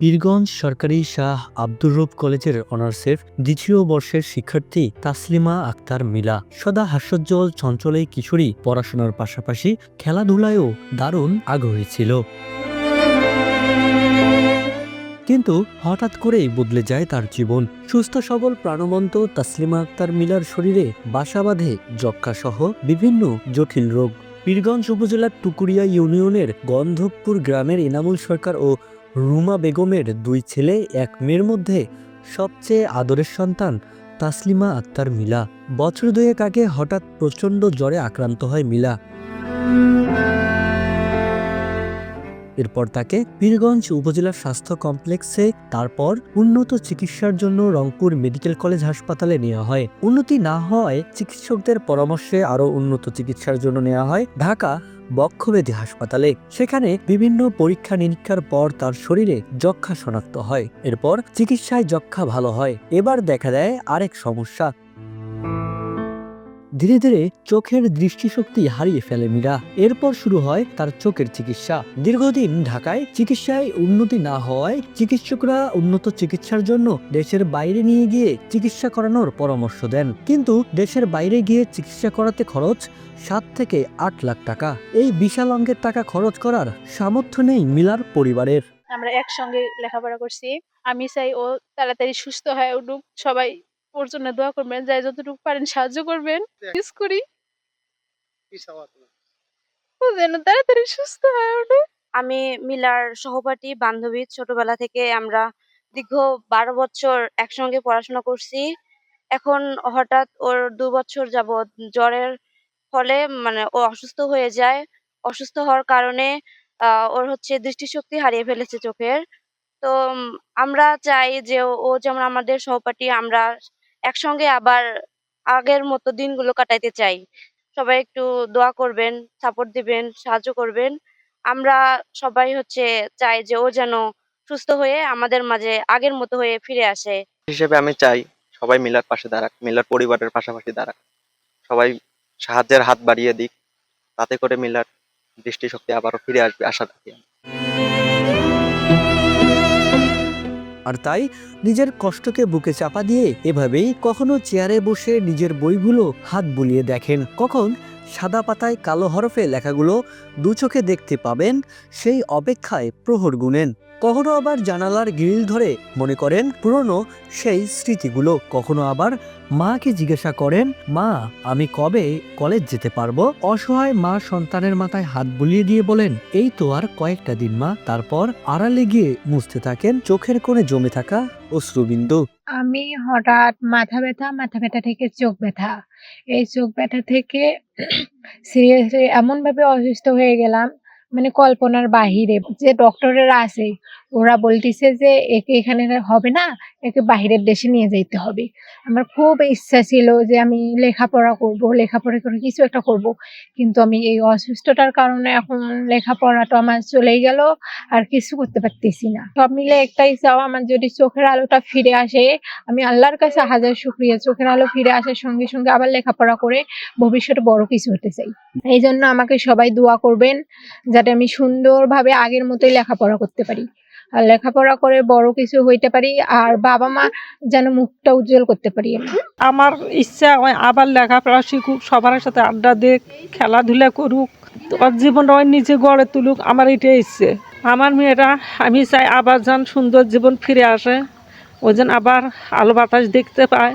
পীরগঞ্জ সরকারি শাহ আব্দুর রব কলেজের অনার্সের দ্বিতীয় বর্ষের শিক্ষার্থী তাসলিমা আক্তার মিলা। সদা হাস্যোজ্জ্বল, চঞ্চল এই কিশোরী পড়াশোনার পাশাপাশি খেলাধুলায়ও দারুণ আগ্রহী ছিল। কিন্তু হঠাৎ করেই বদলে যায় তার জীবন। সুস্থ, সবল, প্রাণবন্ত তাসলিমা আক্তার মিলার শরীরে বাসা বাঁধে যক্ষা সহ বিভিন্ন জটিল রোগ। পীরগঞ্জ উপজেলার টুকুরিয়া ইউনিয়নের গন্ধবপুর গ্রামের এনামুল সরকার ও রুমা বেগমের দুই ছেলে, এক মেয়ের মধ্যে সবচেয়ে আদরের সন্তান তাসলিমা আত্মার মিলা। বছর দুয়েক আগে হঠাৎ প্রচণ্ড জ্বরে আক্রান্ত হয় মিলা। এরপর তাকে পীরগঞ্জ উপজেলা স্বাস্থ্য কমপ্লেক্সে, তারপর উন্নত চিকিৎসার জন্য রংপুর মেডিকেল কলেজ হাসপাতালে নেওয়া হয়। উন্নতি না হওয়ায় চিকিৎসকদের পরামর্শে আরও উন্নত চিকিৎসার জন্য নেওয়া হয় ঢাকা বক্ষব্যাধি হাসপাতালে। সেখানে বিভিন্ন পরীক্ষা নিরীক্ষার পর তার শরীরে যক্ষা শনাক্ত হয়। এরপর চিকিৎসায় যক্ষা ভালো হয়। এবার দেখা দেয় আরেক সমস্যা। ধীরে ধীরে চোখের দৃষ্টিশক্তি হারিয়ে ফেলে মীরা। এরপর শুরু হয় তার চোখের চিকিৎসা। দীর্ঘদিন ঢাকায় চিকিৎসায় উন্নতি না হওয়ায় চিকিৎসকরা উন্নত চিকিৎসার জন্য দেশের বাইরে নিয়ে গিয়ে চিকিৎসা করানোর পরামর্শ দেন। কিন্তু দেশের বাইরে গিয়ে চিকিৎসা করাতে খরচ সাত থেকে আট লাখ টাকা। এই বিশাল অঙ্কের টাকা খরচ করার সামর্থ্য নেই মিলার পরিবারের। আমরা একসঙ্গে লেখাপড়া করছি। আমি চাই ও তাড়াতাড়ি সুস্থ হয়ে উঠুক। সবাই ওর জন্য দোয়া করবেন যাই যতটুকু পারেন সাহায্য করবেন। মিস করি। ও যেন তাড়াতাড়ি সুস্থ হয়ে ওঠে আমি মিলার সহপাঠী বান্ধবী ছোটবেলা থেকে আমরা দীর্ঘ বারো বছর একসঙ্গে পড়াশোনা করছি। এখন হঠাৎ ওর দু বছর যাবৎ জ্বরের ফলে মানে ও অসুস্থ হয়ে যায়। অসুস্থ হওয়ার কারণে আহ, ওর হচ্ছে দৃষ্টিশক্তি হারিয়ে ফেলেছে চোখের। তো আমরা চাই যে ও- ও যেমন আমাদের সহপাঠী আমরা একসঙ্গে আবার আগের মতো দিনগুলো কাটাইতে চাই। সবাই একটু দোয়া করবেন সাপোর্ট দিবেন, সাহায্য করবেন। আমরা সবাই হচ্ছে চাই যে ও যেন সুস্থ হয়ে আমাদের মাঝে আগের মতো হয়ে ফিরে আসে। হিসেবে আমি চাই সবাই মিলার পাশে দাঁড়াক, মিলার পরিবারের পাশাপাশি দাঁড়াক। সবাই সাহায্যের হাত বাড়িয়ে দিক, তাতে করে মিলার দৃষ্টিশক্তি আবারও ফিরে আসবে, আশা রাখি। আর তাই নিজের কষ্টকে বুকে চাপা দিয়ে এভাবেই কখনো চেয়ারে বসে নিজের বইগুলো হাত বুলিয়ে দেখেন। কখন সাদা পাতায় কালো হরফে লেখাগুলো দু চোখে দেখতে পাবেন, সেই অপেক্ষায় প্রহর গুনেন। কখনো আবার জানালার গ্রিল ধরে মনে করেন পুরনো সেই স্মৃতিগুলো? কখনো আবার মাকে জিজ্ঞাসা করেন, মা, আমি কবে কলেজ যেতে পারব? অসহায় মা সন্তানের মাথায় হাত বুলিয়ে দিয়ে বলেন, এই তো আর কয়েকটা দিন মা। তারপর আড়ালে গিয়ে মুছতে থাকেন চোখের কোণে জমে থাকা অশ্রুবিন্দু। আমি হঠাৎ মাথা ব্যথা মাথা ব্যথা থেকে চোখ ব্যথা। এই চোখ ব্যথা থেকে সিরিয়াসলি এমন ভাবে অসুস্থ হয়ে গেলাম মানে কল্পনার বাহিরে যে ডক্টরেরা আছে ওরা বলতেছে যে একে এখানে হবে না, একে বাহিরের দেশে নিয়ে যাইতে হবে। আমার খুব ইচ্ছা ছিল যে আমি লেখাপড়া করব, লেখাপড়া করে কিছু একটা করব। কিন্তু আমি এই অসুস্থতার কারণে এখন লেখাপড়াটা আমার চলেই গেল, আর কিছু করতে পারতেছি না। সব মিলে একটাই চাও, আমার যদি চোখের আলোটা ফিরে আসে, আমি আল্লাহর কাছে হাজার শুক্রিয়া। চোখের আলো ফিরে আসার সঙ্গে সঙ্গে আবার লেখাপড়া করে ভবিষ্যতে বড় কিছু হতে চাই। এই জন্য আমাকে সবাই দোয়া করবেন, যাতে আমি সুন্দরভাবে আগের মতোই লেখাপড়া করতে পারি। লেখাপড়া করে বড় কিছু হইতে পারি আর বাবা মা যেন মুখটা উজ্জ্বল করতে পারি আমার ইচ্ছা আবার লেখাপড়া শিখুক সবার সাথে আড্ডা দেখ খেলাধুলা করুক ওর জীবনটা ওই নিজে গড়ে তুলুক আমার এটাই ইচ্ছে। আমার মেয়েরা আমি চাই আবার যেন সুন্দর জীবন ফিরে আসে ও যেন আবার আলো বাতাস দেখতে পায়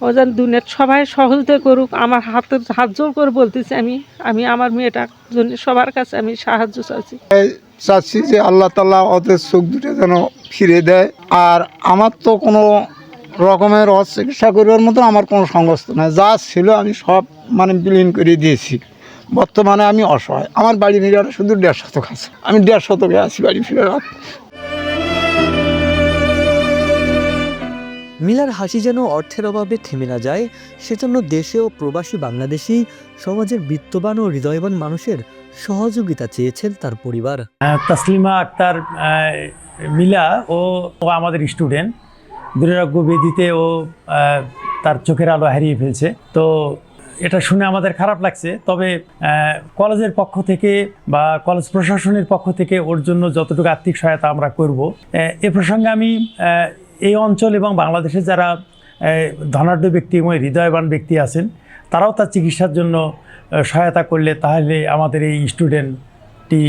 ও যেন দুনিয়ার সবাই সহজতে করুক আমার হাতে হাত জোর করে বলতেছি আমি আমি আমার মেয়েটার জন্য সবার কাছে আমি সাহায্য চাচ্ছি চাচ্ছি যে আল্লাহ তাল্লাহ ওদের চোখ দুটো যেন ফিরে দেয়। আর আমার তো কোনো রকমের অচিকিৎসা করবার মতো আমার কোনো সংস্থ নাই। যা ছিল আমি সব মানে বিলীন করে দিয়েছি। বর্তমানে আমি অসহায়। আমার বাড়ি ফিরে শুধু দেড় শতক আছে। আমি দেড় শতকে আছি বাড়ি ফিরে মিলার হাসি যেন অর্থের অভাবে থেমে না যায়, সেজন্য দেশে ও প্রবাসী বাংলাদেশি সমাজের বিত্তবান ও হৃদয়বান মানুষের সহযোগিতা চেয়েছেন তার পরিবার। তাসলিমা আক্তার মিলা ও ও আমাদের স্টুডেন্ট। দুরারোগ্য বেদিতে ও তার চোখের আলো হারিয়ে ফেলছে। তো এটা শুনে আমাদের খারাপ লাগছে, তবে কলেজের পক্ষ থেকে বা কলেজ প্রশাসনের পক্ষ থেকে ওর জন্য যতটুকু আর্থিক সহায়তা আমরা করব, এ প্রসঙ্গে আমি এই অঞ্চল এবং বাংলাদেশে যারা ধনাঢ্য ব্যক্তি এবং হৃদয়বান ব্যক্তি আছেন তারাও তার চিকিৎসার জন্য সহায়তা করলে তাহলে আমাদের এই স্টুডেন্টটি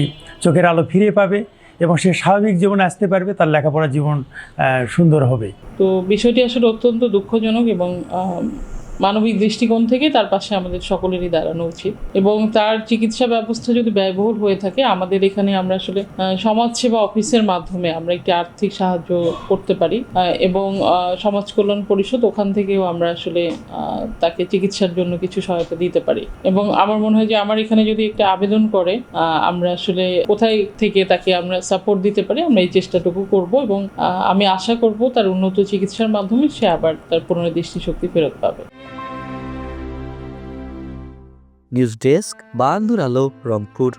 চোখের আলো ফিরে পাবে এবং সে স্বাভাবিক জীবনে আসতে পারবে, তার লেখাপড়া জীবন সুন্দর হবে। তো বিষয়টি আসলে অত্যন্ত দুঃখজনক এবং মানবিক দৃষ্টিকোণ থেকে তার পাশে আমাদের সকলেরই দাঁড়ানো উচিত। এবং তার চিকিৎসা ব্যবস্থা যদি ব্যয়বহুল হয়ে থাকে, আমাদের এখানে আমরা আসলে সমাজসেবা অফিসের মাধ্যমে আমরা একটি আর্থিক সাহায্য করতে পারি। এবং সমাজ কল্যাণ পরিষদ ওখান থেকেও আমরা আসলে তাকে চিকিৎসার জন্য কিছু সহায়তা দিতে পারি। এবং আমার মনে হয় যে আমার এখানে যদি একটা আবেদন করে আমরা আসলে কোথায় থেকে তাকে আমরা সাপোর্ট দিতে পারি, আমরা এই চেষ্টাটুকু করব এবং আমি আশা করব তার উন্নত চিকিৎসার মাধ্যমে সে আবার তার পুনরায় দৃষ্টিশক্তি ফেরত পাবে। নিউজ ডেস্ক বান্দুর আলো রংপুর।